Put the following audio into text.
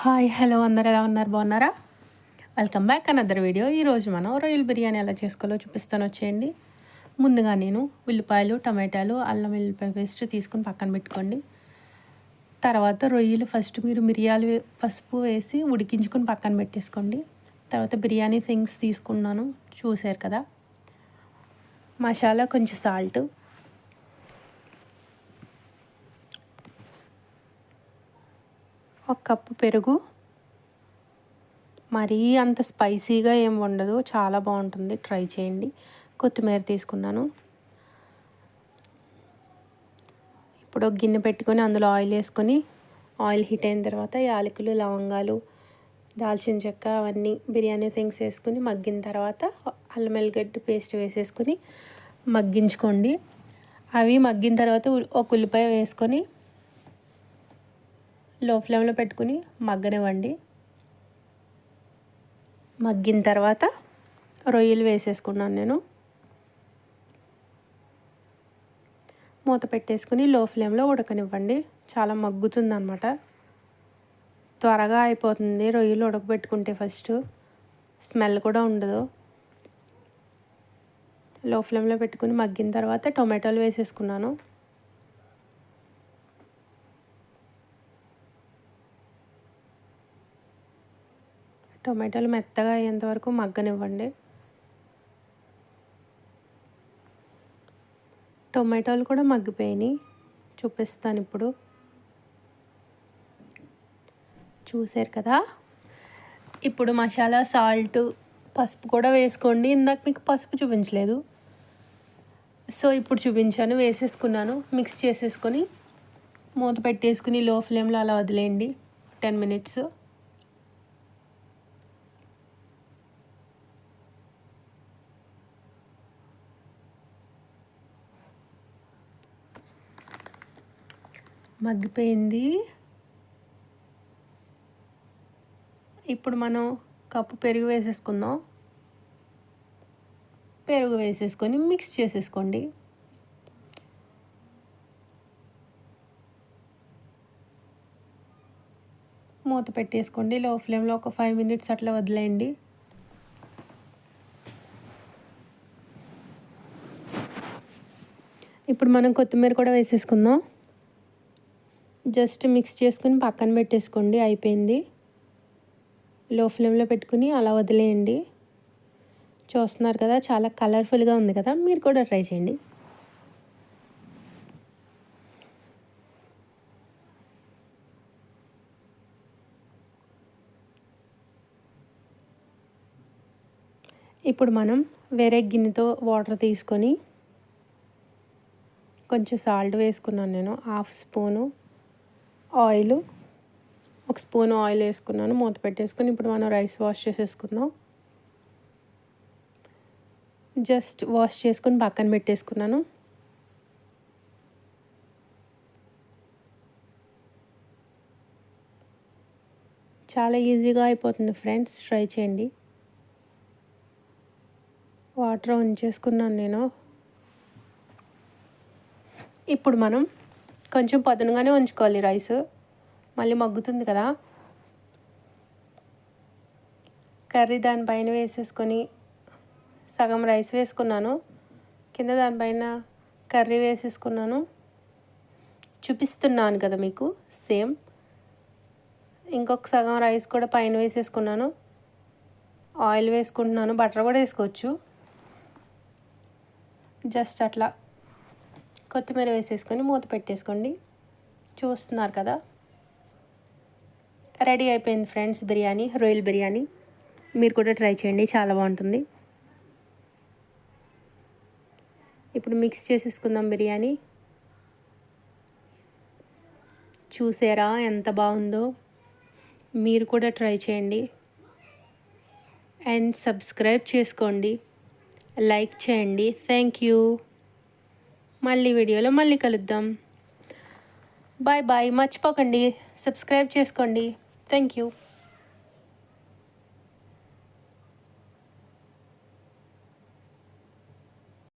Hi hello అందరు ఎలా ఉన్నారు? బాగున్నారా? Welcome back another video. ఈరోజు మనం రొయ్యల బిర్యానీ ఎలా చేసుకోవాలో చూపిస్తాను. వచ్చేయండి. ముందుగా నేను ఉల్లిపాయలు టమాటాలు అల్లం ఉల్లిపాయ పేస్ట్ తీసుకుని పక్కన పెట్టుకోండి. తర్వాత రొయ్యలు ఫస్ట్ మీరు మిరియాలు పసుపు వేసి ఉడికించుకొని పక్కన పెట్టేసుకోండి. తర్వాత బిర్యానీ థింగ్స్ తీసుకున్నాను. చూసారు కదా? మసాలా కొంచెం సాల్ట్ ఒక కప్పు పెరుగు. మరీ అంత స్పైసీగా ఏం ఉండదు చాలా బాగుంటుంది. ట్రై చేయండి. కొత్తిమీర తీసుకున్నాను. ఇప్పుడు ఒక గిన్నె పెట్టుకొని అందులో ఆయిల్ వేసుకొని ఆయిల్ హీట్ అయిన తర్వాత యాలకులు లవంగాలు దాల్చిన చెక్క అవన్నీ బిర్యానీ థింగ్స్ వేసుకుని మగ్గిన తర్వాత అల్లం వెల్లిగడ్డ పేస్ట్ వేసేసుకొని మగ్గించుకోండి. అవి మగ్గిన తర్వాత ఒక ఉల్లిపాయ వేసుకొని లో ఫ్లేమ్లో పెట్టుకుని మగ్గనివ్వండి. మగ్గిన తర్వాత రొయ్యలు వేసేసుకున్నాను నేను. మూత పెట్టేసుకుని లో ఫ్లేమ్లో ఉడకనివ్వండి. చాలా మగ్గుతుందనమాట త్వరగా అయిపోతుంది రొయ్యలు ఉడకబెట్టుకుంటే ఫస్ట్. స్మెల్ కూడా ఉండదు. లో ఫ్లేమ్లో పెట్టుకుని మగ్గిన తర్వాత టొమాటోలు వేసేసుకున్నాను. టొమాటోలు మెత్తగా అయ్యేంత వరకు మగ్గనివ్వండి. టొమాటోలు కూడా మగ్గిపోయినాయి. చూపిస్తాను ఇప్పుడు. చూసారు కదా? ఇప్పుడు మసాలా సాల్ట్ పసుపు కూడా వేసుకోండి. ఇందాక మీకు పసుపు చూపించలేదు. సో ఇప్పుడు చూపించాను వేసేసుకున్నాను. మిక్స్ చేసేసుకొని మూత పెట్టేసుకుని లో ఫ్లేమ్లో అలా వదిలేయండి. Ten minutes. మగ్గిపోయింది. ఇప్పుడు మనం కప్పు పెరుగు వేసేసుకుందాం. పెరుగు వేసేసుకొని మిక్స్ చేసేసుకోండి. మూత పెట్టేసుకోండి. లో ఫ్లేమ్లో ఒక ఫైవ్ మినిట్స్ అట్లా వదిలేయండి. ఇప్పుడు మనం కొత్తిమీర కూడా వేసేసుకుందాం. జస్ట్ మిక్స్ చేసుకుని పక్కన పెట్టేసుకోండి అయిపోయింది. లో ఫ్లేమ్లో పెట్టుకుని అలా వదిలేయండి. చూస్తున్నారు కదా చాలా కలర్ఫుల్గా ఉంది కదా మీరు కూడా ట్రై చేయండి. ఇప్పుడు మనం వేరే గిన్నెతో వాటర్ తీసుకొని కొంచెం సాల్ట్ వేసుకున్నాను నేను హాఫ్ స్పూను. ఆయిల్. ఒక స్పూన్ ఆయిల్ వేసుకున్నాను మూత పెట్టేసుకుని ఇప్పుడు మనం రైస్ వాష్ చేసేసుకుందాం. జస్ట్ వాష్ చేసుకుని పక్కన పెట్టేసుకున్నాను. చాలా ఈజీగా అయిపోతుంది ఫ్రెండ్స్ ట్రై చేయండి. వాటర్ ఉంచేసుకున్నాను నేను. ఇప్పుడు మనం కొంచెం పదునుగానే ఉంచుకోవాలి రైస్. మళ్ళీ మగ్గుతుంది కదా. కర్రీ దానిపైన వేసేసుకొని సగం రైస్ వేసుకున్నాను. కింద దానిపైన కర్రీ వేసేసుకున్నాను. చూపిస్తున్నాను కదా మీకు సేమ్. ఇంకొక సగం రైస్ కూడా పైన వేసేసుకున్నాను. ఆయిల్ వేసుకుంటున్నాను బటర్ కూడా వేసుకోవచ్చు. జస్ట్ అట్లా కొత్తిమీర వేసేసుకొని మూత పెట్టేసుకోండి. చూస్తున్నారు కదా? రెడీ అయిపోయింది ఫ్రెండ్స్ బిర్యానీ రొయ్యల్ బిర్యానీ. మీరు కూడా ట్రై చేయండి చాలా బాగుంటుంది. ఇప్పుడు మిక్స్ చేసేసుకుందాం బిర్యానీ. చూసారా ఎంత బాగుందో? మీరు కూడా ట్రై చేయండి. అండ్ సబ్స్క్రైబ్ చేసుకోండి. లైక్ చేయండి. Thank you. మళ్ళీ వీడియోలో మళ్ళీ కలుద్దాం. బాయ్ బాయ్ మర్చిపోకండి. సబ్స్క్రైబ్ చేసుకోండి. Thank you